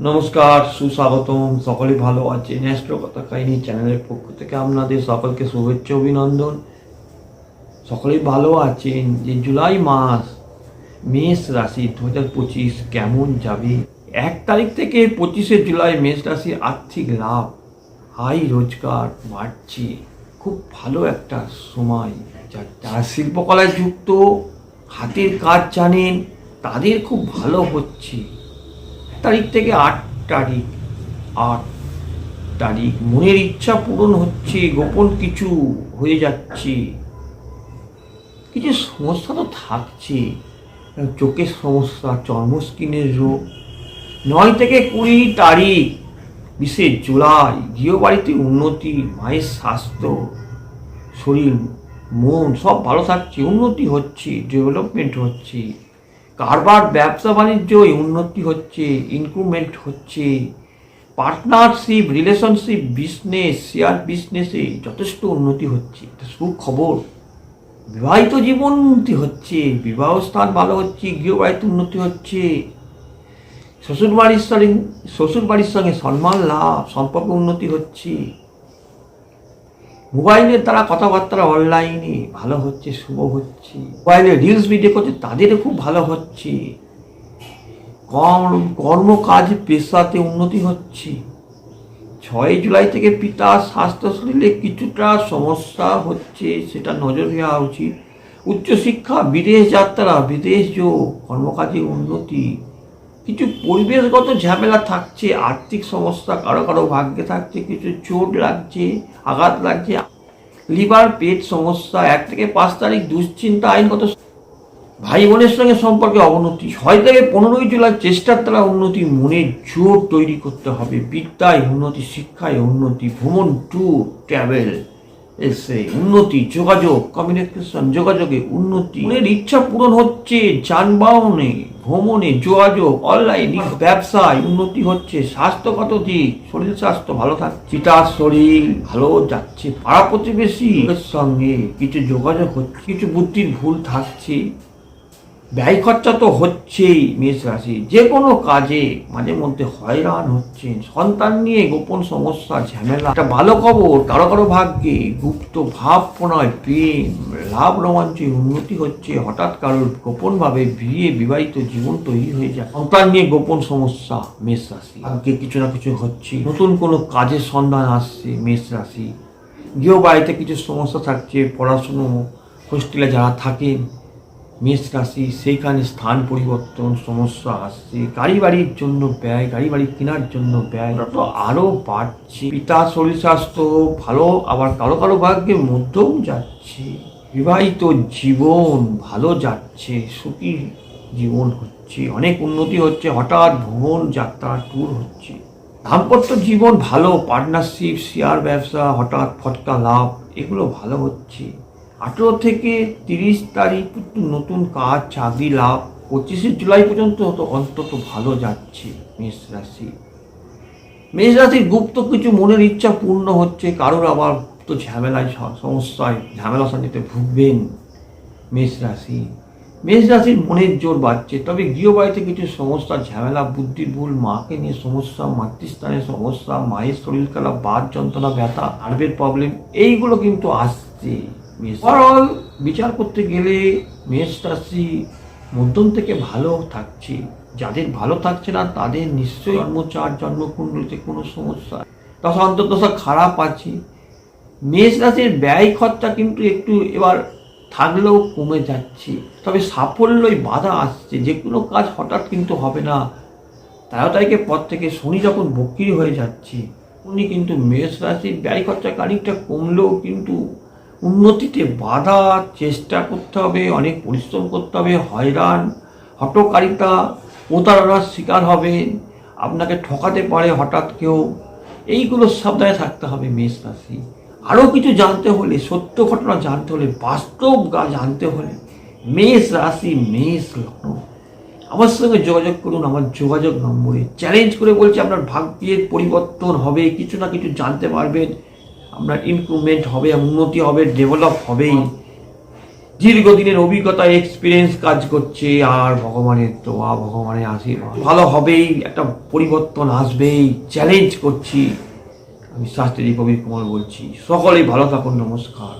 নমস্কার, সুস্বাগতম। সকলে ভালো আছে ন্যাস্ট্রো কথা কাহিনী চ্যানেলের পক্ষ থেকে আপনাদের সকলকে শুভেচ্ছা, অভিনন্দন। সকলেই ভালো আছেন? যে জুলাই মাস, মেষ রাশি দু হাজার পঁচিশ কেমন যাবে? এক তারিখ থেকে পঁচিশে জুলাই মেষ রাশির আর্থিক লাভ আয় রোজগার বাড়ছে। খুব ভালো একটা সময়। যা- যারা শিল্পকলায় যুক্ত, হাতের কাজ জানেন, তাদের খুব ভালো হচ্ছে। তারিখ থেকে আট তারিখ আট তারিখ। মনের ইচ্ছা পূরণ হচ্ছে, গোপন কিছু হয়ে যাচ্ছে। কিছু সমস্যা তো থাকছে। চোখের সমস্যা, চর্মস্কিনের রোগ। নয় থেকে কুড়ি তারিখ, বিশে জুলাই গৃহবাড়িতে উন্নতি, মায়ের স্বাস্থ্য, শরীর, মন সব ভালো থাকছে, উন্নতি হচ্ছে, ডেভেলপমেন্ট হচ্ছে। কারবার ব্যবসা বাণিজ্য উন্নতি হচ্ছে ইনক্রুমেন্ট হচ্ছে। পার্টনারশিপ রিলেশনশিপ বিজনেস শেয়ার বিজনেসে যথেষ্ট উন্নতি হচ্ছে। এটা সুখবর। বিবাহিত জীবন উন্নতি হচ্ছে, বিবাহ স্থান ভালো হচ্ছে, গৃহবাড়িতে উন্নতি হচ্ছে। শ্বশুর বাড়ির সঙ্গে শ্বশুর বাড়ির সঙ্গে সম্মান লাভ, সম্পর্ক উন্নতি হচ্ছে। মোবাইলের দ্বারা কথাবার্তা অনলাইনে ভালো হচ্ছে, শুভ হচ্ছে। মোবাইলে রিলস ভিডিও করছে তাদেরও খুব ভালো হচ্ছে। কর্ম কর্মকাজ পেশাতে উন্নতি হচ্ছে। ছয় জুলাই থেকে পিতা স্বাস্থ্য শরীরে কিছুটা সমস্যা হচ্ছে, সেটা নজর দেওয়া উচিত। উচ্চশিক্ষা, বিদেশ যাত্রা, বিদেশ যোগ, কর্মকাজে উন্নতি। কিছু পরিবেশগত ঝামেলা থাকছে, আর্থিক সমস্যা, কারও কারও ভাগ্যে থাকছে, কিছু চোট লাগছে, আঘাত লাগছে, লিভার, পেট সমস্যা, এক থেকে পাঁচ তারিখ দুশ্চিন্তা, আইনগত ভাই বোনের সঙ্গে সম্পর্কে অবনতি। ছয় থেকে পনেরোই জুলাই চেষ্টার দ্বারা উন্নতি মনের জোর তৈরি করতে হবে। বিদ্যায় উন্নতি, শিক্ষায় উন্নতি, ভ্রমণ ট্যুর ট্রাভেল এসে উন্নতি, যোগাযোগ কমিউনিকেশন যোগাযোগে উন্নতি। মনের ইচ্ছা পূরণ হচ্ছে, যানবাহনে। ভ্রমণে যোগাযোগ অনলাইন ব্যবসায় উন্নতি হচ্ছে, স্বাস্থ্যগত দিক, শরীর স্বাস্থ্য ভালো থাকছে চিটার শরীর ভালো যাচ্ছে, পাড়া প্রতিবেশী সঙ্গে কিছু যোগাযোগ হচ্ছে, কিছু বুদ্ধির ভুল থাকছে। ব্যয় খরচা তো হচ্ছেই মেষ রাশি। যে কোনো কাজে মাঝে মধ্যে হয়রান হচ্ছেন। সন্তান নিয়ে গোপন সমস্যা, ঝামেলা। একটা ভালো খবর, কারও কারও ভাগ্যে গুপ্ত ভাব প্রণয়, প্রেম, লাভ রোমাঞ্চে উন্নতি হচ্ছে। হঠাৎ কারোর গোপনভাবে বিয়ে, বিবাহিত জীবন তৈরি হয়ে যায়। সন্তান নিয়ে গোপন সমস্যা, মেষ রাশি। ভাগ্যে কিছু না কিছু হচ্ছে। নতুন কোনো কাজের সন্ধান আসছে মেষ রাশি। গৃহ বাড়িতে কিছু সমস্যা থাকছে, পড়াশুনো হোস্টেলে যারা থাকেন মেষ রাশি, সেইখানে স্থান পরিবর্তন, সমস্যা আসছে গাড়ি বাড়ির জন্য ব্যয় গাড়ি বাড়ি কেনার জন্য ব্যয় তো আরও বাড়ছে। পিতা শরীর স্বাস্থ্য ভালো, আবার কারও কারও ভাগ্যে মধ্যম যাচ্ছে। বিবাহিত জীবন ভালো যাচ্ছে, সুখী জীবন হচ্ছে, অনেক উন্নতি হচ্ছে, হঠাৎ ভ্রমণ যাত্রা ট্যুর হচ্ছে। দাম্পত্য জীবন ভালো পার্টনারশিপ শেয়ার ব্যবসা, হঠাৎ ফটকা লাভ, এগুলো ভালো হচ্ছে। আঠেরো থেকে তিরিশ তারিখ পর্যন্ত নতুন কাজ, চাকরি লাভ। পঁচিশে জুলাই পর্যন্ত তো অন্তত ভালো যাচ্ছে মেষ রাশি। মেষ রাশির গুপ্ত কিছু মনের ইচ্ছা পূর্ণ হচ্ছে, কারোর আবার তো ঝামেলায়, সমস্যায়, ঝামেলা শান্তিতে ভুগবেন মেষ রাশি। মেষ রাশির মনের জোর বাড়ছে, তবে গৃহবাড়িতে কিছু সমস্যা, ঝামেলা, বুদ্ধির ভুল, মাকে নিয়ে সমস্যা মাতৃস্থানের সমস্যা, মায়ের শরীর খারাপ বাদ যন্ত্রণা, ব্যথা হার্বের প্রবলেম এইগুলো কিন্তু আসছে। ওভারঅল বিচার করতে গেলে মেষ রাশি মধ্যম থেকে ভালো থাকছে। যাদের ভালো থাকছে না, তাদের নিশ্চয়ই জন্মচার জন্মকুণ্ডলিতে কোনো সমস্যা। দশা অন্তর্দশা খারাপ আছে। মেষ রাশির ব্যয় খরচা কিন্তু একটু এবার থাকলেও কমে যাচ্ছে। তবে সাফল্যই বাধা আসছে। যে কোনো কাজ হঠাৎ কিন্তু হবে না। তেরো তারিখের পর থেকে শনি যখন বক্রি হয়ে যাচ্ছে, উনি কিন্তু মেষ রাশির ব্যয় খরচা খানিকটা কমলেও কিন্তু উন্নতিতে বাধা চেষ্টা করতে হবে, অনেক পরিশ্রম করতে হবে, হয়রান, হটকারিতা, প্রতারণার শিকার হবেন আপনাকে ঠকাতে পারে হঠাৎ কেউ। এইগুলো সাবধানে থাকতে হবে মেষ রাশি। আরও কিছু জানতে হলে, সত্য ঘটনা জানতে হলে, বাস্তব গা জানতে হলে, মেষ রাশি, মেষ লগ্ন। আমার সঙ্গে যোগাযোগ করুন, আমার যোগাযোগ নম্বরে। চ্যালেঞ্জ করে বলছি, আপনার ভাগ্যের পরিবর্তন হবে, কিছু না কিছু জানতে পারবেন। আপনার ইমপ্রুভমেন্ট হবে, উন্নতি হবে ডেভেলপ হবেই। দীর্ঘদিনের অভিজ্ঞতা এক্সপিরিয়েন্স কাজ করছে, আর ভগবানের তো দোয়া, ভগবানের আশীর্বাদ। ভালো হবেই, একটা পরিবর্তন আসবেই চ্যালেঞ্জ করছি। আমি শাস্ত্রী কবির কুমার বলছি, সকলেই ভালো থাকুন, নমস্কার।